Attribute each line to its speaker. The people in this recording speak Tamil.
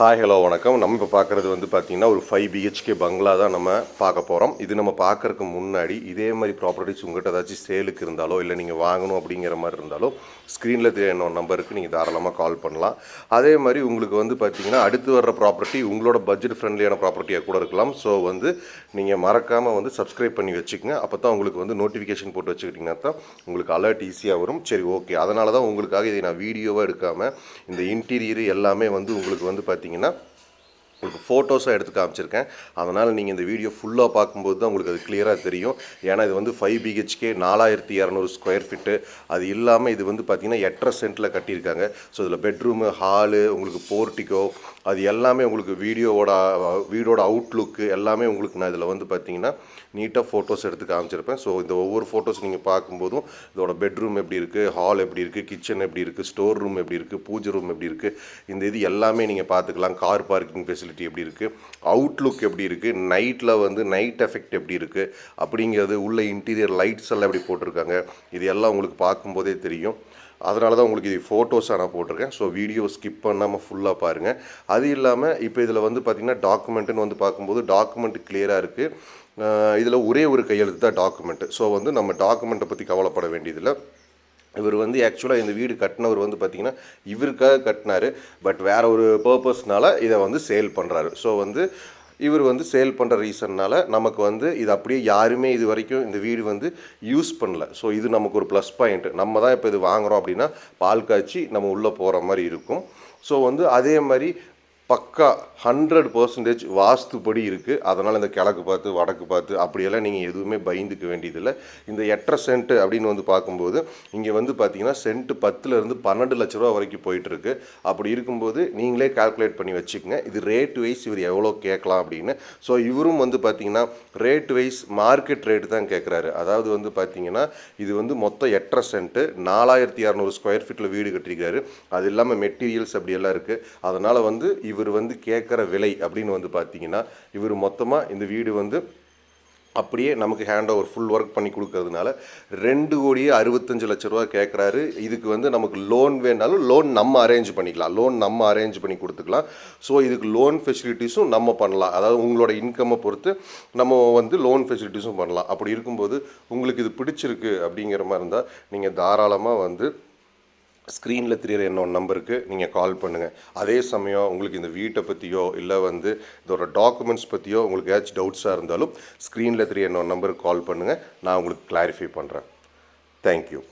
Speaker 1: ஹாய் ஹலோ வணக்கம். நம்ம இப்போ பார்க்குறது வந்து பார்த்திங்கன்னா ஒரு ஃபைவ் பிஹெச்கே பங்களா தான் நம்ம பார்க்க போகிறோம் இது நம்ம பார்க்கறதுக்கு முன்னாடி இதே மாதிரி ப்ராப்பர்ட்டிஸ் உங்கள்கிட்ட ஏதாச்சும் சேலுக்கு இருந்தாலோ இல்லை நீங்கள் வாங்கணும் அப்படிங்கிற மாதிரி இருந்தாலோ ஸ்க்ரீனில் தெரிய நம்பருக்கு நீங்கள் தாராளமாக கால் பண்ணலாம். அதே மாதிரி உங்களுக்கு வந்து பார்த்திங்கன்னா அடுத்து வர்ற ப்ராப்பர்ட்டி உங்களோட பட்ஜெட் ஃப்ரெண்ட்லியான ப்ராப்பர்ட்டியாக கூட இருக்கலாம். ஸோ வந்து நீங்கள் மறக்காமல் வந்து சப்ஸ்கிரைப் பண்ணி வச்சுக்கோங்க. அப்போ தான் உங்களுக்கு வந்து நோட்டிஃபிகேஷன் போட்டு வச்சுக்கிட்டிங்கன்னா தான் உங்களுக்கு அலர்ட் ஈஸியாக வரும். சரி ஓகே அதனால தான் உங்களுக்காக இதை நான் வீடியோவாக எடுக்காமல் இந்த இன்டீரியர் எல்லாமே வந்து உங்களுக்கு வந்து பார்த்தீங்கன்னா உங்களுக்கு ஃபோட்டோஸாக எடுத்து காமிச்சிருக்கேன். அதனால் நீங்கள் இந்த வீடியோ ஃபுல்லாக பார்க்கும்போது தான் உங்களுக்கு அது கிளியராக தெரியும். ஏன்னா இது வந்து ஃபைவ் பிஹெச்கே நாலாயிரத்தி இரநூறு ஸ்கொயர் ஃபீட்டு அது இல்லாமல் இது வந்து பார்த்திங்கன்னா எட்டரை சென்ட்டில் கட்டியிருக்காங்க. ஸோ இதில் பெட்ரூமு ஹாலு உங்களுக்கு போர்ட்டிக்கோ அது எல்லாமே உங்களுக்கு வீடியோவோட வீடோட அவுட்லுக்கு எல்லாமே உங்களுக்கு நான் இதில் வந்து பார்த்தீங்கன்னா நீட்டாக ஃபோட்டோஸ் எடுத்து காமிச்சிருப்பேன். ஸோ இந்த ஒவ்வொரு ஃபோட்டோஸ் நீங்கள் பார்க்கும்போதும் இதோட பெட்ரூம் எப்படி இருக்குது ஹால் எப்படி இருக்குது கிச்சன் எப்படி இருக்குது ஸ்டோர் ரூம் எப்படி இருக்குது பூஜை ரூம் எப்படி இருக்குது இந்த இது எல்லாமே நீங்கள் பார்த்துக்கலாம். கார் பார்க்கிங் ஃபெசிலிட்டி எப்படி இருக்குது அவுட்லுக் எப்படி இருக்குது நைட்டில் வந்து நைட் எஃபெக்ட் எப்படி இருக்குது அப்படிங்கிறது உள்ள இன்டீரியர் லைட்ஸ் எல்லாம் எப்படி போட்டிருக்காங்க இது எல்லாம் உங்களுக்கு பார்க்கும்போதே தெரியும். அதனால தான் உங்களுக்கு இது ஃபோட்டோஸாக நான் போட்டிருக்கேன். ஸோ வீடியோ ஸ்கிப் பண்ணாமல் ஃபுல்லாக பாருங்கள் அது இல்லாமல் இப்போ இதில் வந்து பார்த்திங்கன்னா டாக்குமெண்ட்டுன்னு வந்து பார்க்கும்போது டாக்குமெண்ட் கிளியராக இருக்குது இதில் ஒரே ஒரு கையெழுத்து தான் டாக்குமெண்ட்டு ஸோ வந்து நம்ம டாக்குமெண்ட்டை பற்றி கவலைப்பட வேண்டியதில்லை. இவர் வந்து ஆக்சுவலாக இந்த வீடு கட்டினவர் வந்து பார்த்திங்கன்னா இவருக்காக கட்டினார். பட் வேற ஒரு பர்பஸ்னால் இதை வந்து சேல் பண்ணுறாரு ஸோ வந்து இவர் வந்து சேல் பண்ணுற ரீசன்னால் நமக்கு வந்து இது அப்படியே யாருமே இது வரைக்கும் இந்த வீடு வந்து யூஸ் பண்ணல. ஸோ இது நமக்கு ஒரு ப்ளஸ் பாயிண்ட் நம்ம தான் இப்போ இது வாங்குகிறோம் அப்படின்னா பால் காய்ச்சி நம்ம உள்ளே போகிற மாதிரி இருக்கும். ஸோ வந்து அதே மாதிரி பக்கா ஹண்ட்ரட் பர்சன்டேஜ் வாஸ்துப்படி இருக்குது அதனால் இந்த கிழக்கு பார்த்து வடக்கு பார்த்து அப்படியெல்லாம் நீங்கள் எதுவுமே பயந்துக்க வேண்டியதில்லை. இந்த எட்டரை சென்ட் அப்படின்னு வந்து பார்க்கும்போது இங்கே வந்து பார்த்தீங்கன்னா சென்ட் பத்துலேருந்து பன்னெண்டு லட்ச ரூபா வரைக்கும் போயிட்டுருக்கு. அப்படி இருக்கும்போது நீங்களே கால்குலேட் பண்ணி வச்சுக்கோங்க. இது ரேட் வைஸ் இவர் எவ்வளோ கேட்கலாம் அப்படின்னு. ஸோ இவரும் வந்து பார்த்தீங்கன்னா ரேட் வைஸ் மார்க்கெட் ரேட்டு தான் கேட்குறாரு. அதாவது வந்து பார்த்தீங்கன்னா இது வந்து மொத்தம் எட்டரை சென்ட்டு நாலாயிரத்தி இரநூறு ஸ்கொயர் ஃபீட்டில் வீடு கட்டிருக்காரு அது இல்லாமல் மெட்டீரியல்ஸ் அப்படியெல்லாம் இருக்குது அதனால் வந்து இவர் வந்து கேட்குற விலை அப்படின்னு வந்து பார்த்தீங்கன்னா இவர் மொத்தமாக இந்த வீடு வந்து அப்படியே நமக்கு ஹேண்ட் ஓவர் ஃபுல் ஒர்க் பண்ணி கொடுக்கறதுனால ரெண்டு கோடியே அறுபத்தஞ்சு லட்ச ரூபா கேட்குறாரு. இதுக்கு வந்து நமக்கு லோன் வேணாலும் லோன் நம்ம அரேஞ்ச் பண்ணிக்கலாம். லோன் நம்ம அரேஞ்ச் பண்ணி கொடுத்துக்கலாம். ஸோ இதுக்கு லோன் ஃபெசிலிட்டிஸும் நம்ம பண்ணலாம். அதாவது உங்களோட இன்கம்மை பொறுத்து நம்ம வந்து லோன் ஃபெசிலிட்டிஸும் பண்ணலாம். அப்படி இருக்கும்போது உங்களுக்கு இது பிடிச்சிருக்கு அப்படிங்கிற மாதிரி இருந்தால் நீங்கள் தாராளமாக வந்து ஸ்க்ரீனில் தெரியிற என்னோட நம்பருக்கு நீங்கள் கால் பண்ணுங்கள் அதே சமயம் உங்களுக்கு இந்த வீட்டை பற்றியோ இல்லை வந்து இதோட டாக்குமெண்ட்ஸ் பற்றியோ உங்களுக்கு ஏதாச்சும் டவுட்ஸாக இருந்தாலும் ஸ்க்ரீனில் தெரிய என்னோட நம்பருக்கு கால் பண்ணுங்கள் நான் உங்களுக்கு கிளாரிஃபை பண்ணுறேன் தேங்க்யூ